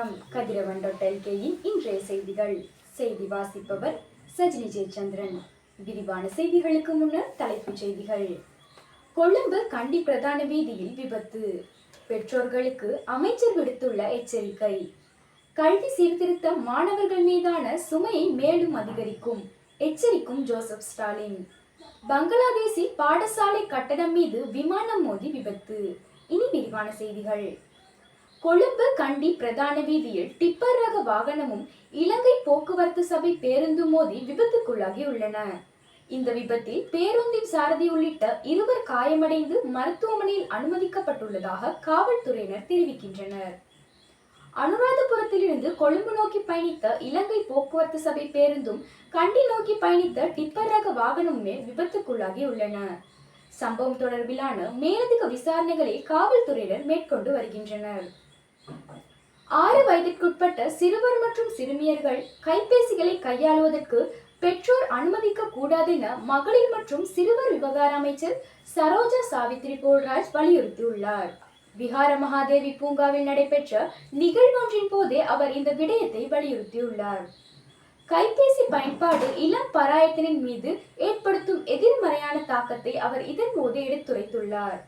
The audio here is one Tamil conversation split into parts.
வணக்கம். கதிரவன் டாட் இன்றைய செய்திகள். செய்தி வாசிப்பவர் சஜினி ஜெயச்சந்திரன். விரிவான செய்திகளுக்கு முன்னர் தலைப்புச் செய்திகள். கொழும்பு கண்டி பிரதான வீதியில் விபத்து. பெற்றோர்களுக்கு அமைச்சர் விடுத்துள்ள எச்சரிக்கை. கல்வி சீர்திருத்த மாணவர்கள் மீதான சுமையை மேலும் அதிகரிக்கும். எச்சரிக்கும் ஜோசப் ஸ்டாலின். பங்களாதேசில் பாடசாலை கட்டடம் மீது விமானம் மோதி விபத்து. இனி விரிவான செய்திகள். கொழும்பு கண்டி பிரதான வீதியில் டிப்பர் ரக வாகனமும் இலங்கை போக்குவரத்து சபை பேருந்து மோதி விபத்துக்குள்ளாகி உள்ளன. இந்த விபத்தில் பேருந்தின் சாரதி உள்ளிட்ட இருவர் காயமடைந்து மருத்துவமனையில் அனுமதிக்கப்பட்டுள்ளதாக காவல்துறையினர் தெரிவிக்கின்றனர். அனுராதபுரத்திலிருந்து கொழும்பு நோக்கி பயணித்த இலங்கை போக்குவரத்து சபை பேருந்தும் கண்டி நோக்கி பயணித்த டிப்பர் ரக வாகனமுமே விபத்துக்குள்ளாகி உள்ளன. சம்பவம் தொடர்பிலான மேலதிக விசாரணைகளை காவல்துறையினர் மேற்கொண்டு வருகின்றனர். ஆறு வயதிற்குட்பட்ட சிறுவர் மற்றும் சிறுமியர்கள் கைபேசிகளை கையாளுவதற்கு பெற்றோர் அனுமதிக்க கூடாது என மகளிர் மற்றும் சிறுவர் விவகார அமைச்சர் சரோஜா சாவித்ரி போல்ராஜ் வலியுறுத்தியுள்ளார். விஹார மகாதேவி பூங்காவில் நடைபெற்ற நிகழ்வொன்றின் போதே அவர் இந்த விடயத்தை வலியுறுத்தியுள்ளார். கைபேசி பயன்பாடு இளம் பராயத்தினின் மீது ஏற்படுத்தும் எதிர்மறையான தாக்கத்தை அவர் இதன் போது எடுத்துரைத்துள்ளார்.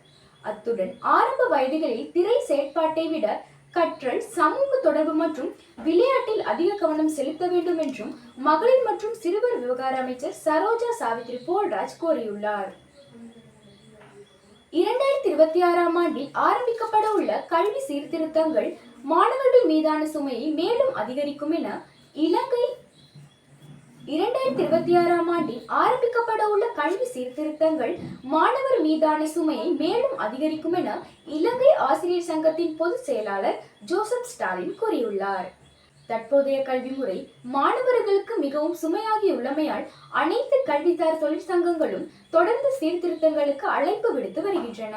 அத்துடன் ஆரம்ப வயதுகளில் திரை செயற்பாட்டை விட கற்றல் சமூக தொடர்பு மற்றும் விளையாட்டில் அதிக கவனம் செலுத்த வேண்டும் என்றும் மகளிர் மற்றும் சிறுவர் விவகார அமைச்சர் சரோஜா சாவித்ரி போல்ராஜ் கோரியுள்ளார் இரண்டாயிரத்தி இருபத்தி ஆறாம் ஆண்டில் ஆரம்பிக்கப்பட உள்ள கல்வி சீர்திருத்தங்கள் மாணவர்கள் மீதான சுமையை மேலும் அதிகரிக்கும் என இலங்கை இரண்டாயிரத்தி இருபத்தி ஆறாம் ஆண்டில் ஆரம்பிக்கப்பட கல்வி சீர்திருத்தங்கள் மாணவர் மீதான சுமையை மேலும் அதிகரிக்கும் என இலங்கை ஆசிரியர் சங்கத்தின் பொதுச் செயலாளர் ஜோசப் ஸ்டாலின் கூறியுள்ளார். தற்போதைய கல்வி முறை மாணவர்களுக்கு மிகவும் சுமையாகி உள்ளமையால் அனைத்து கல்விசார் தொழிற்சங்கங்களும் தொடர்ந்து சீர்திருத்தங்களுக்கு அழைப்பு விடுத்து வருகின்றன.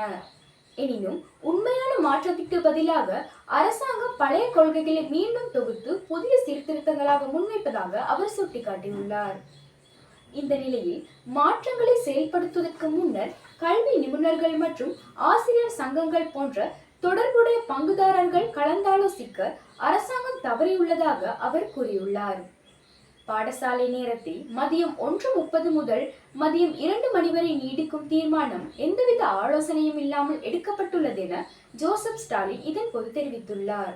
எனினும் உண்மையான மாற்றத்திற்கு பதிலாக அரசாங்கம் பழைய கொள்கைகளை மீண்டும் தொகுத்து புதிய சீர்திருத்தங்களாக முன்வைப்பதாக அவர் சுட்டிக்காட்டியுள்ளார். இந்த நிலையில் மாற்றங்களை செயல்படுத்துவதற்கு முன்னர் கல்வி நிபுணர்கள் மற்றும் ஆசிரியர் சங்கங்கள் போன்ற தொடர்புடைய பங்குதாரர்கள் கலந்தாலோசிக்க அரசாங்கம் தவறியுள்ளதாக அவர் கூறியுள்ளார். பாடசாலை நேரத்தை மதியம் ஒன்று முப்பது முதல் மதியம் இரண்டு மணி வரை நீடிக்கும் தீர்மானம் எந்தவித ஆலோசனையும் இல்லாமல் எடுக்கப்பட்டுள்ளது என ஜோசப் ஸ்டாலின் இதன் போது தெரிவித்துள்ளார்.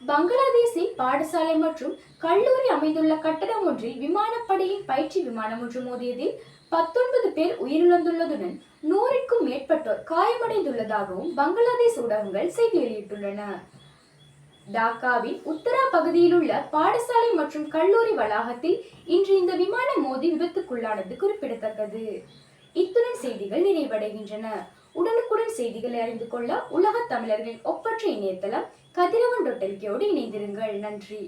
பங்களாதேசி பாடசாலை மற்றும் கல்லூரி அமைந்துள்ள கட்டடம் ஒன்றில் விமானப்படையின் பயிற்சி விமானம் ஒன்று மோதியதில் பத்தொன்பது பேர் உயிரிழந்துள்ளதுடன் நூறுக்கும் மேற்பட்டோர் காயமடைந்துள்ளதாகவும் பங்களாதேஷ் ஊடகங்கள் செய்தி வெளியிட்டுள்ளன. டாக்காவின் உத்தரா பகுதியில் உள்ள பாடசாலை மற்றும் கல்லூரி வளாகத்தில் இன்று இந்த விமானம் மோதி விபத்துக்குள்ளானது குறிப்பிடத்தக்கது. இத்துடன் செய்திகள் நிறைவடைகின்றன. உடனுக்குடன் செய்திகளை அறிந்து கொள்ள உலக தமிழர்களின் ஒப்பற்ற இணையதளம் கதிரவன் டொட்டல்கியோடு இணைந்திருங்கள். நன்றி.